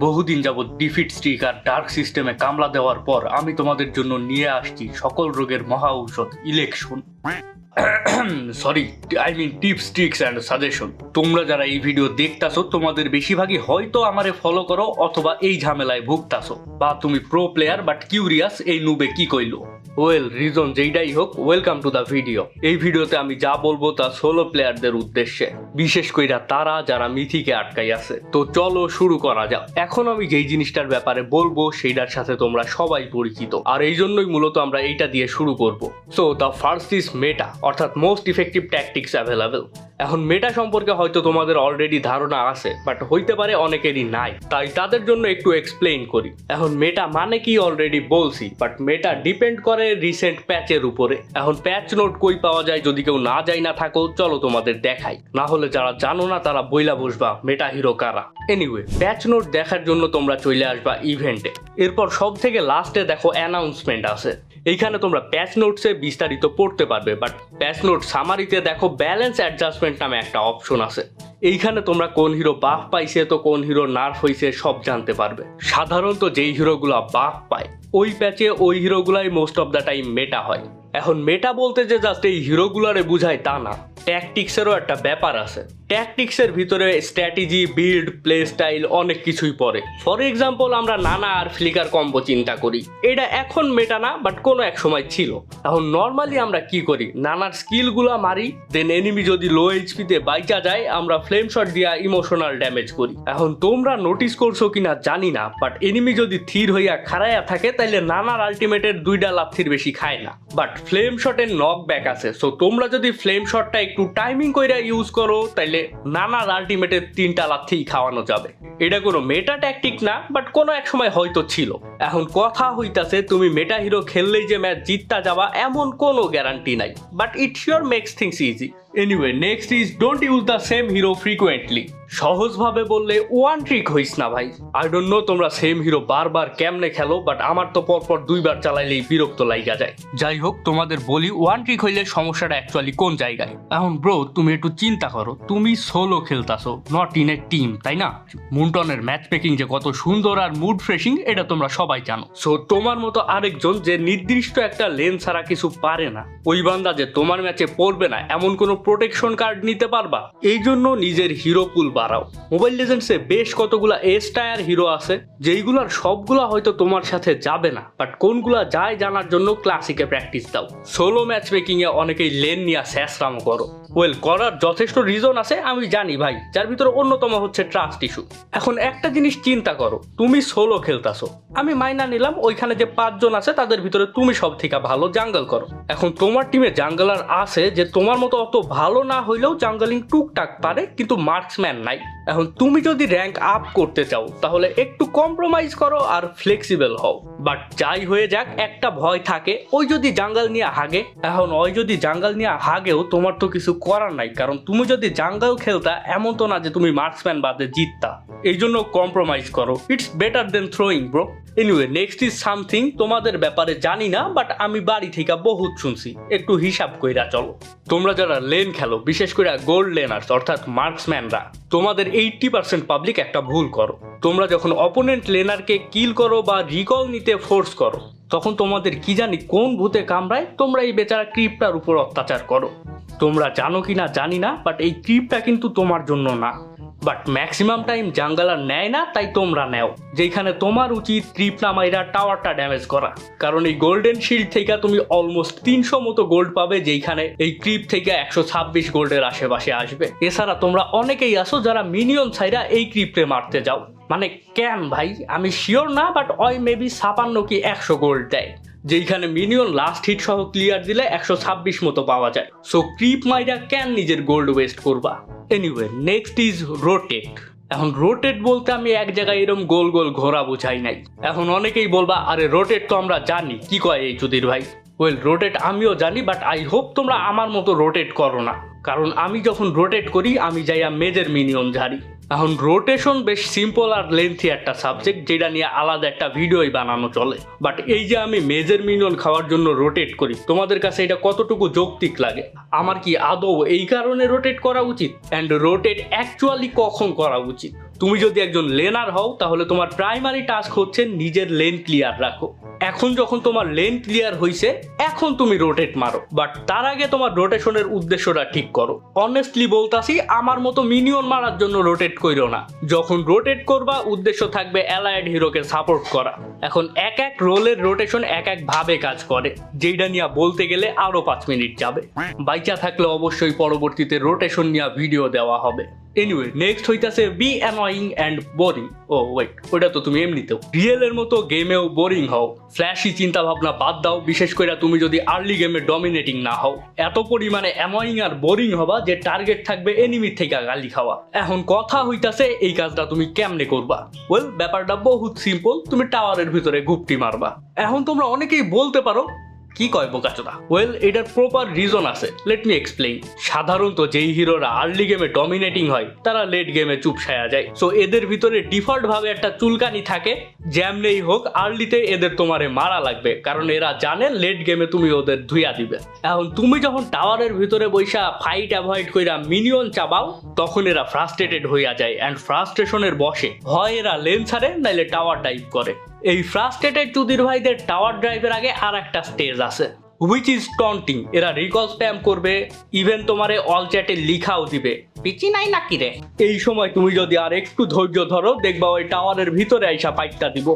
বহুদিন যাবৎ defeat stick আর dark সিস্টেমে কামলা দেওয়ার পর আমি তোমাদের জন্য নিয়ে আসছি সকল রোগের মহা ঔষধ election sorry I mean tips tricks and suggestion তোমরা যারা এই ভিডিও দেখতাছো, তোমাদের বেশিরভাগই হয়তো আমারে ফলো করো অথবা এই ঝামেলায় ভুগতাছো। বা তুমি প্রো প্লেয়ার বাট কিউরিয়াস এই নুবে কি কইলো। ওয়েল রিজন যেইটাই হোক ওয়েলকাম টু দ্য ভিডিও এই ভিডিওতে আমি যা বলব তা সোলো প্লেয়ারদের উদ্দেশ্যে। বিশেষ কইরা তারা যারা মিথিকে আটকাই আছে তো চলো শুরু করা যাক। এখন আমি যেই জিনিসটার ব্যাপারে বলব, সেইটার সাথে তোমরা সবাই পরিচিত। আর এই জন্যই মূলত আমরা এইটা দিয়ে শুরু করব। So the first is meta অর্থাৎ মোস্ট ইফেক্টিভ ট্যাকটিক্স অ্যাভেলেবেল এখন মেটা সম্পর্কে হয়তো তোমাদের অলরেডি ধারণা আছে বাট হইতে পারে অনেকেরই নাই। তাই তাদের জন্য একটু এক্সপ্লেইন করি। এখন মেটা মানে কি অলরেডি বলছি বাট মেটা ডিপেন্ড করে রিসেন্ট প্যাচের উপরে। এখন প্যাচ নোট কই পাওয়া যায়, যদি কেউ না যায় না থাকো, চলো তোমাদের দেখাই। না হলে যারা জানো না, তারা বইলা বসবা মেটা হিরো কারা। এনিওয়ে প্যাচ নোট দেখার জন্য তোমরা চলে আসবা ইভেন্টে এরপর সব থেকে লাস্টে দেখো অ্যানাউন্সমেন্ট আছে। এইখানে তোমরা প্যাচ নোটসে বিস্তারিত পড়তে পারবে বাট প্যাচ নোট সামারিতে দেখো ব্যালেন্স অ্যাডজাস্টমেন্ট নামে একটা অপশন আছে। এইখানে তোমরা কোন হিরো বাফ পাইছে, তো কোন হিরো নার্ফ হইছে সব জানতে পারবে। সাধারণত যেই হিরোগুলা বাফ পায়, ওই প্যাচে ওই হিরোগুলাই most of the time meta হয়। এখন মেটা বলতে যে জাস্ট এই হিরোগুলারে বুঝায় তা না। ট্যাকটিক্সেরও একটা ব্যাপার আছে। ট্যাকটিক্সের ভিতরে স্ট্র্যাটেজি বিল্ড প্লে স্টাইল অনেক কিছুই পড়ে। ফর এক্সাম্পল আমরা নানা আর ফ্লিকার কম্বো চিন্তা করি। এটা এখন মেটা না বাট কোনো এক সময় ছিল। এখন নর্মালি আমরা কি করি? নানার স্কিলগুলা মারি দেন এনিমি যদি লো এইচপিতে বাইচা যায়, আমরা ফ্লেম শট দিয়া ইমোশনাল ড্যামেজ করি। এখন তোমরা নোটিস করছ কিনা জানি না বাট এনিমি যদি থির হইয়া খাড়াইয়া থাকে, তাইলে নানার আলটিমেটের দুইটা লাথির বেশি খায় না। বাট ফ্লেম শটের নক ব্যাক আছে। সো তোমরা যদি ফ্লেম শটটা একটু টাইমিং কইরা ইউজ করো, তাইলে নানার আলটিমেটের তিনটা লাথি খাওয়ানো যাবে। এটা কোনো মেটা ট্যাকটিক না বাট কোনো এক সময় হয়তো ছিল। এখন কথা হইতাছে, তুমি মেটা হিরো খেললেই যে ম্যাচ জিততা যাবা, এমন কোনো গ্যারান্টি নাই। But it sure makes things easy anyway next is don't use the same hero frequently সহজভাবে বললে ওয়ান ট্রিক হইস না ভাই। আই ডোন্ট নো তোমরা সেম হিরো বারবার কেমনে খেলো বাট আমার তো পরপর দুইবার চালাইলেই বিরক্ত লাইগা যায়। যাই হোক তোমাদের বলি ওয়ান ট্রিক হইলে সমস্যাটা অ্যাকচুয়ালি কোন জায়গায়? এখন ব্রো তুমি একটু চিন্তা করো। তুমি সোলো খেলতাছো নট ইন এ টিম তাই না? মুন্টনের ম্যাচ মেকিং যে কত সুন্দর আর মুড ফ্রেশিং এটা তোমরা সবাই জানো। সো তোমার মতো আরেকজন যে নির্দিষ্ট একটা লেন ছাড়া কিছু পারে না, ওই বান্দা যে তোমার ম্যাচে পড়বে না, এমন কোনো প্রোটেকশন কার্ড নিতে পারবা। এই জন্য নিজের হিরো পুল বাড়াও। মোবাইল লেজেন্ডসে বেশ কতগুলা এস টায়ার হিরো আছে, যেইগুলার সবগুলা হয়তো তোমার সাথে যাবে না বাট কোনগুলা যায় জানার জন্য ক্লাসিকে প্র্যাকটিস দাও। সোলো ম্যাচ মেকিং এ অনেকেই লেন নিয়ে স্যাসরামো করো। ওয়েল করার যথেষ্ট রিজন আছে, আমি জানি ভাই। যার ভিতরে অন্যতম হচ্ছে ট্রাস্ট ইস্যু এখন একটা জিনিস চিন্তা করো, তুমি সোলো খেলতাছো। আমি মাইনা নিলাম, ওইখানে যে পাঁচজন আছে, তাদের ভিতরে তুমি সব থেকে ভালো জাঙ্গল করো। এখন তোমার টিমে জাঙ্গলার আছে যে তোমার মতো অত ভালো না হইলেও জাঙ্গলিং টুকটাক পারে, কিন্তু মার্কসম্যান নাই। এখন তুমি যদি র্যাঙ্ক আপ করতে চাও, তাহলে একটু কম্প্রোমাইজ করো আর ফ্লেক্সিবল হও। বাট যাই হয়ে যাক, একটা ভয় থাকে, ওই যদি জাঙ্গাল নিয়ে হাগে, এখন ওই যদি জাঙ্গাল নিয়ে হাগেও তোমার তো কিছু করার নাই, কারণ তুমি যদি জাঙ্গাল খেলতা, এমন তো না যে তুমি মার্কসম্যান বাদে জিততা। এই জন্য কম্প্রোমাইজ করো। It's better than throwing bro anyway next is something তোমাদের ব্যাপারে জানি না বাট আমি বাড়ি থেকে বহুত শুনছি। একটু হিসাব কইরা চলো। তোমরা যারা লেন খেলো, বিশেষ করে গোল্ড লেনার্স অর্থাৎ মার্কসম্যানরা তোমাদের এইটটি পার্সেন্ট পাবলিক একটা ভুল করো। তোমরা যখন অপোনেন্ট লেনারকে কিল করো বা রিকল নিতে ফোর্স করো, তখন তোমাদের কি জানি কোন ভূতে কামড়ায়, তোমরা এই বেচারা ক্রিপটার উপর অত্যাচার করো। তোমরা জানো কি না জানি না বাট এই ক্রিপটা কিন্তু তোমার জন্য না। বাট ম্যাক্সিমাম টাইম জাঙ্গালার নেয় না, তাই তোমরা নেও। যেখানে তোমার উচিত ট্রিপ নামাইরা টাওয়ারটা ড্যামেজ করা। কারণ এই গোল্ডেন শিল্ড থেকে তুমি অলমোস্ট তিনশো মতো গোল্ড পাবে যেখানে এই ক্রিপ থেকে একশো ছাব্বিশ গোল্ডের আশেপাশে আসবে। এছাড়া তোমরা অনেকেই আসো যারা মিনিয়ন ছাইরা এই ক্রিপে মারতে যাও। মানে কেন ভাই? আমি শিওর না বাট ওই মেবি ছাপান্ন কি একশো গোল্ড দেয়। যেইখানে মিনিয়ন লাস্ট হিট সহ ক্লিয়ার দিলে একশো ছাব্বিশ মতো পাওয়া যায়। সো ক্রিপ মাইরা কেন নিজের গোল্ড ওয়েস্ট করবা? এনিওয়ে নেক্সট ইজ রোটেট এখন রোটেট বলতে আমি এক জায়গায় এরকম গোল গোল ঘোরা বুঝাই নাই। এখন অনেকেই বলবা, আরে রোটেট তো আমরা জানি। কি কয় এই চুদির ভাই? ওয়েল রোটেট আমিও জানি বাট আই হোপ তোমরা আমার মতো রোটেট করো না। কারণ আমি যখন রোটেট করি, আমি যাইয়া মেজের মিনিয়ন ঝাড়ি। এখন রোটেশন বেশ সিম্পল আর লেন্থি একটা সাবজেক্ট যেটা নিয়ে আলাদা একটা ভিডিওই বানানো চলে। বাট এই যে আমি মেজর মিনিয়ন খাওয়ার জন্য রোটেট করি, তোমাদের কাছে এটা কতটুকু যৌক্তিক লাগে? আমার কি আদৌ এই কারণে রোটেট করা উচিত? অ্যান্ড রোটেট অ্যাকচুয়ালি কখন করা উচিত? তুমি যদি একজন লেনার হও, তাহলে তোমার প্রাইমারি টাস্ক হচ্ছে নিজের লেন ক্লিয়ার রাখো। এখন যখন তোমার লেন ক্লিয়ার হয়েছে এখন তুমি রোটেট মারো। বাট তার আগে তোমার রোটেশনের উদ্দেশ্যটা ঠিক করো। অনেস্টলি বলতাছি, আমার মতো মিনিয়ন মারার জন্য রোটেট কইরো না। যখন রোটেট করবা, উদ্দেশ্য থাকবে অ্যালায়েড হিরোকে সাপোর্ট করা। এখন এক এক রোলের রোটেশন এক এক ভাবে কাজ করে। যেইটা নিয়ে বলতে গেলে আরও পাঁচ মিনিট যাবে। বাইচা থাকলে অবশ্যই পরবর্তীতে রোটেশন নিয়ে ভিডিও দেওয়া হবে। এনিওয়ে নেক্সট হইতাছে be annoying and boring oh wait ওটা তো তুমি এমনিতেও। রিয়েলের মতো গেমেও বোরিং হও। ফ্ল্যাশি চিন্তা ভাবনা বাদ দাও, বিশেষ করে তুমি যদি আর্লি গেমে ডমিনেটিং না হও। এত পরিমাণে অ্যানয়িং আর বোরিং হবা যে টার্গেট থাকবে এনিমির থেকে গালি খাওয়া। এখন কথা হইতাছে এই কাজটা তুমি কেমনে করবা? ওয়েল ব্যাপারটা বহুত সিম্পল তুমি টাওয়ারের ভিতরে গুপটি মারবা। এখন তোমরা অনেকেই বলতে পারো কি কয় বোকাচোদা? ওয়েল এটার প্রপার রিজন আছে। লেট মি এক্সপ্লেইন সাধারণত যেই হিরোরা আর্লি গেমে ডমিনেটিং হয়, তারা লেট গেমে চুপসায়া যায়। সো এদের ভিতরে ডিফল্ট ভাবে একটা চুলকানি থাকে। যেমনেই হোক আর্লিতে এদের তোমারে মারা লাগবে। কারণ এরা জানে লেট গেমে তুমি ওদের ধুইয়া দিবে। এখন তুমি যখন টাওয়ারের ভিতরে বৈশা ফাইট অ্যাভয়েড কইরা মিনিয়ন চাবাও, তখন এরা ফ্রাস্ট্রেটেড হইয়া যায়। অ্যান্ড ফ্রাস্ট্রেশনের বসে হয় এরা লেন ছাড়ে, নাইলে টাওয়ার ডাইভ করে। এই ফ্রাস্ট্রেটেড চুদির ভাইদের টাওয়ার ড্রাইভের আগে আর একটা স্টেজ আছে হুইচ ইজ টন্টিং এরা রিকল স্প্যাম করবে ইভেন তোমারে অল চ্যাটে লিখাও দিবে। পিচি নাই নাকি রে? এই সময় তুমি যদি আর একটু ধৈর্য ধরো দেখবা ওই টাওয়ারের ভিতরে আইসা পাইটটা দিব।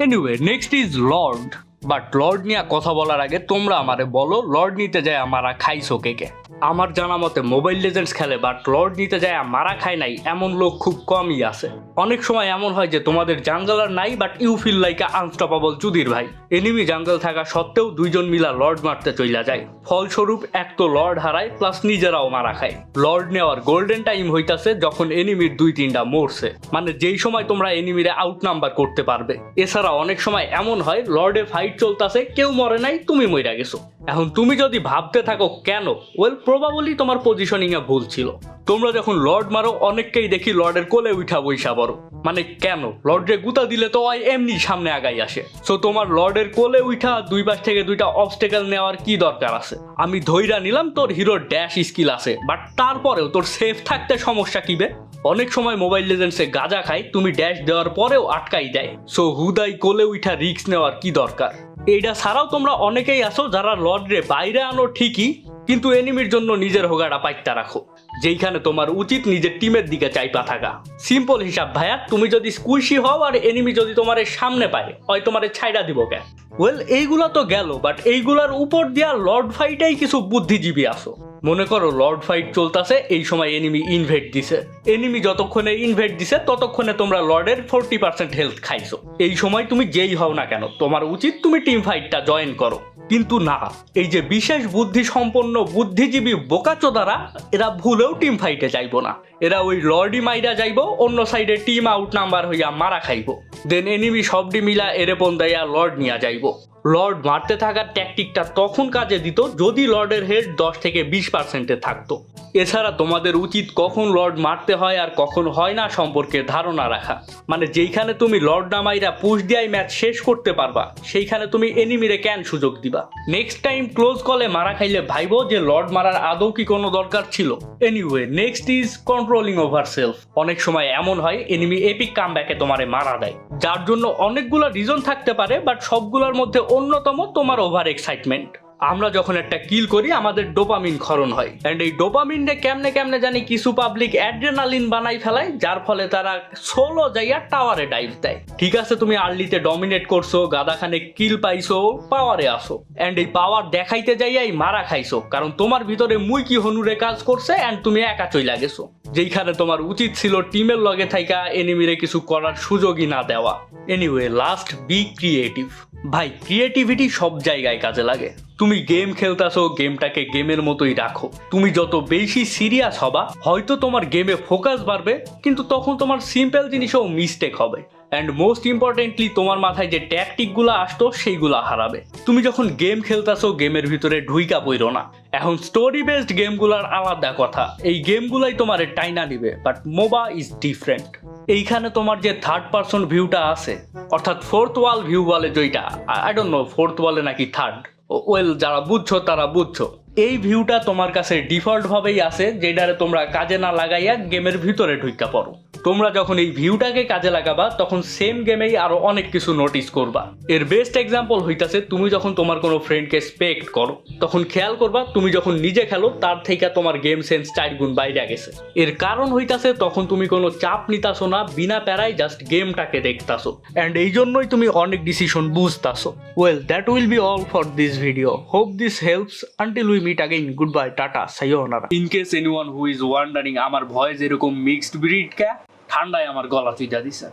Anyway next is lord but lord নিয়ে কথা বলার আগে তোমরা আমারে বলো লর্ড নিতে যায় আমারা খাইছো কে কে? আমার জানা মতে মোবাইল লেজেন্ডস খেলে বাট লর্ড নিতে যায় মারা খায় নাই এমন লোক খুব কমই আছে। অনেক সময় এমন হয় যে তোমাদের জাঙ্গালার নাই but you feel like unstoppable চুদির ভাই। এনিমি জাঙ্গল থাকা সত্ত্বেও দুইজন মিলা লর্ড মারতে চইলা যায়। ফলস্বরূপ, এক তো লর্ড হারায় প্লাস নিজেরাও মারা খায়। লর্ড নেওয়ার গোল্ডেন টাইম হইতাছে যখন এনিমির দুই তিনটা মরছে। মানে যেই সময় তোমরা এনিমিরে আউট নাম্বার করতে পারবে। এছাড়া অনেক সময় এমন হয় লর্ডে ফাইট চলতেছে, কেউ মরে নাই, তুমি মইরা গেছো। এখন তুমি যদি ভাবতে থাকো, কেন? ওয়েল প্রবাবলি তোমার পজিশনিং এ ভুল ছিল। তোমরা যখন লর্ড মারো, অনেককেই দেখি লর্ডের কোলে উঠা বইসা বড় মানে কেন? লর্ডে গুতা দিলে তো এমনি সামনে আগাই আসে। সো তোমার লর্ডের কোলে উঠা দুই পাশ থেকে দুইটা অবস্টেকেল নেওয়ার কি দরকার আছে? আমি ধইরা নিলাম, তোর হিরোর ড্যাশ স্কিল আছে। বাট তারপরেও তোর সেফ থাকতে সমস্যা কি বে? অনেক সময় মোবাইল লেজেন্ডসে গাজা খায়, তুমি ড্যাশ দেওয়ার পরেও আটকাই দেয়। সো হুদাই কোলে উঠা রিক্স নেওয়ার কি দরকার? এইটা ছাড়াও তোমরা অনেকেই আসো যারা লর্ডরে বাইরে আনো ঠিকই, কিন্তু এনিমির জন্য নিজের হোগাটা পাইতা রাখো। যেইখানে তোমার উচিত নিজের টিমের দিকে চাইপা থাকা। সিম্পল হিসাব ভাইয়া, তুমি যদি স্কুইশি হও আর এনিমি যদি তোমার সামনে পায়, হয় তোমার ছাইড়া দিব কেন? ওয়েল এইগুলা তো গেল বাট এইগুলার উপর দিয়া লর্ড ফাইটাই কিছু বুদ্ধিজীবী আসো মনে করো লর্ড ফাইট চলতেছে, এই সময় এনিমি ইনভেট দিছে। এনিমি যতক্ষণে ইনভেট দিছে, ততক্ষণে তোমরা লর্ডের ফোরটি পার্সেন্ট হেলথ খাইছো। এই সময় তুমি যেই হও না কেন, তোমার উচিত তুমি টিম ফাইটটা জয়েন করো। কিন্তু না, এই যে বিশেষ বুদ্ধি সম্পন্ন বুদ্ধিজীবী বোকাচোদারা এরা ভুলেও টিম ফাইটে যাইব না। এরা ওই লর্ডি মাইরা যাইব, অন্য সাইডে টিম আউট নাম্বার হইয়া মারা খাইব। দেন এনিমি সবডি মিলা এরেপন দেয়া লর্ড নিয়া যাইবো। লর্ড মারতে থাকার ট্যাকটিকটা তখন কাজে দিত যদি লর্ডের হেড দশ থেকে বিশ পার্সেন্টে থাকতো। এছাড়া তোমাদের উচিত কখন লর্ড মারতে হয় আর কখন হয় না সম্পর্কে ধারণা রাখা। মানে যেইখানে তুমি লর্ড নামাইরা পুশ দিয়াই ম্যাচ শেষ করতে পারবা, সেইখানে তুমি এনিমিরে ক্যান সুযোগ দিবা। নেক্সট টাইম ক্লোজ কলে মারা খাইলে ভাইবো যে লর্ড মারার আদৌ কি কোনো দরকার ছিল? Anyway next is controlling over self অনেক সময় এমন হয় এনিমি এপিক কামব্যাকে তোমারে মারা দেয়। যার জন্য অনেকগুলো রিজন থাকতে পারে বাট সবগুলোর মধ্যে অন্যতম তোমার ওভার এক্সাইটমেন্ট আমরা যখন একটা কিল করি, আমাদের ডোপামিন ক্ষরণ হয়। অ্যান্ড এই ডোপামিনটা কেমনে কেমনে জানি কিছু পাবলিক অ্যাড্রেনালিন বানাই ফেলায়, যার ফলে তারা সোলো যাইয়া টাওয়ারে ডাইভ দেয়। ঠিক আছে, তুমি আর্লিতে ডমিনেট করছ গাদাখানে কিল পাইছো পাওয়ারে আসো। অ্যান্ড এই পাওয়ার দেখাইতে যাইয়াই মারা খাইছো। কারণ তোমার ভিতরে মুই কি হনুরে কাজ করছে অ্যান্ড তুমি একা চইলা গেছো। যেইখানে তোমার উচিত ছিল টিমের লগে থাইকা এনিমিরে কিছু করার সুযোগই না দেওয়া। এনিওয়ে লাস্ট বি ক্রিয়েটিভ ভাই ক্রিয়েটিভিটি সব জায়গায় কাজে লাগে। তুমি গেম খেলতাছো গেমটাকে গেমের মতোই রাখো। তুমি যত বেশি সিরিয়াস হবা, হয়তো তোমার গেমে ফোকাস বাড়বে, কিন্তু তখন তোমার সিম্পল জিনিসেও মিস্টেক হবে। অ্যান্ড মোস্ট ইম্পর্টেন্টলি তোমার মাথায় যে ট্যাকটিকগুলো আসতো, সেইগুলো হারাবে। তুমি যখন গেম খেলতাছো গেমের ভিতরে ঢুইকা পইরো না। এখন স্টোরি বেসড গেমগুলোর আলাদা কথা। এই গেমগুলাই তোমার টাইনা নিবে বাট মোবা ইজ ডিফারেন্ট এইখানে তোমার যে থার্ড পার্সন ভিউটা আছে, অর্থাৎ ফোর্থ ওয়াল ভিউ বলে যেটা আই ডোন্ট নো ফোর্থ ওয়ালে নাকি থার্ড ওয়েল যারা বুঝছ, তারা বুঝছ। এই ভিউটা তোমার কাছে ডিফল্ট ভাবেই আছে, যেটারে তোমরা কাজে না লাগাইয়া গেমের ভিতরে ঢুইকা পড়ো। তোমরা যখন এই ভিউটাকে কাজে লাগাবা, তখন সেম গেমেই আরও অনেক কিছু নোটিস করবা। এর বেস্ট এক্সাম্পল হইতাছে, তুমি যখন তোমার কোনো ফ্রেন্ডকে স্পেক্ট করো, তখন খেয়াল করবা, তুমি যখন নিজে খেলো, তার থেকে তোমার গেম সেন্স চার গুণ বাইরে গেছে। এর কারণ হইতাছে, তখন তুমি কোনো চাপ নিতাসো না, বিনা প্যারায় জাস্ট গেমটাকে দেখতাছো। অ্যান্ড এই জন্যই তুমি অনেক decision বুঝতাছো। Well that will be all for this video hope this helps until we meet again good bye tata সাইও in case anyone who is wondering আমার ভয়েস এরকম মিক্সড ব্রিড কা? ঠান্ডায় আমার গলা চুইটা দিছে।